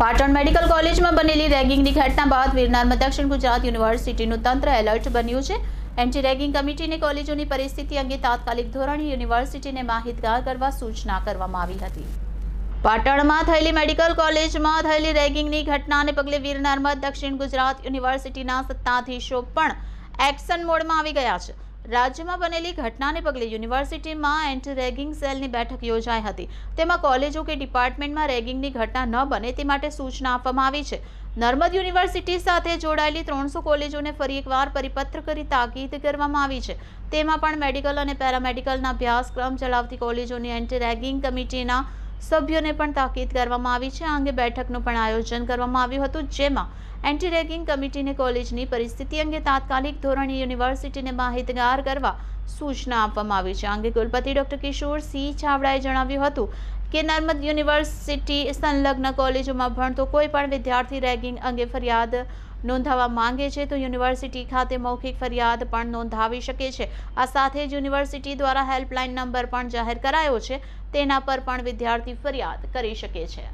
Patan medical કોલેજમાં બનેલી રેગિંગની ઘટના બાદ વીરનારમાં દક્ષિણ ગુજરાત યુનિવર્સિટીનું તંત્ર એલર્ટ બન્યું છે. એન્ટી રેગિંગ કમિટીને કોલેજોની પરિસ્થિતિ અંગે તાત્કાલિક ધોરણે યુનિવર્સિટીને માહિતગાર કરવા સૂચના કરવામાં આવી હતી. પાટણમાં થયેલી મેડિકલ કોલેજમાં થયેલી રેગિંગની ઘટનાને પગલે વીરનારમાં દક્ષિણ ગુજરાત યુનિવર્સિટીના સત્તાધીશો પણ એક્શન મોડમાં આવી ગયા છે. રાજ્યમાં બનેલી ઘટનાને પગલે યુનિવર્સિટીમાં એન્ટી રેગિંગ સેલની બેઠક યોજાઈ હતી. તેમાં કોલેજો કે ડિપાર્ટમેન્ટમાં રેગિંગની ઘટના ન બને તે માટે સૂચના આપવામાં આવી છે. નર્મદ યુનિવર્સિટી સાથે જોડાયેલી ત્રણસો કોલેજોને ફરી એકવાર પરિપત્ર કરી તાકીદ કરવામાં આવી છે. તેમાં પણ મેડિકલ અને પેરામેડિકલના અભ્યાસક્રમ ચલાવતી કોલેજોની એન્ટી રેગિંગ કમિટીના સભ્યોને પણ તાકીદ કરવામાં આવી છે. આ અંગે બેઠકનું પણ આયોજન કરવામાં આવ્યું હતું, જેમાં એન્ટી રેગિંગ કમિટીને કોલેજની પરિસ્થિતિ અંગે તાત્કાલિક ધોરણે યુનિવર્સિટીને માહિતગાર કરવા સૂચના આપવામાં આવી છે. આ અંગે કુલપતિ ડોક્ટર કિશોર સિંહ ચાવડાએ જણાવ્યું હતું કે નર્મદ યુનિવર્સિટી સંલગ્ન કોલેજોમાં ભણતો કોઈ પણ વિદ્યાર્થી રેગિંગ અંગે ફરિયાદ નોંધાવવા માંગે છે, તો યુનિવર્સિટી ખાતે મૌખિક ફરિયાદ પણ નોંધાવી શકે છે. આ સાથે જ યુનિવર્સિટી દ્વારા હેલ્પલાઇન નંબર પણ જાહેર કરાયો છે. તેના પર પણ વિદ્યાર્થી ફરિયાદ કરી શકે છે.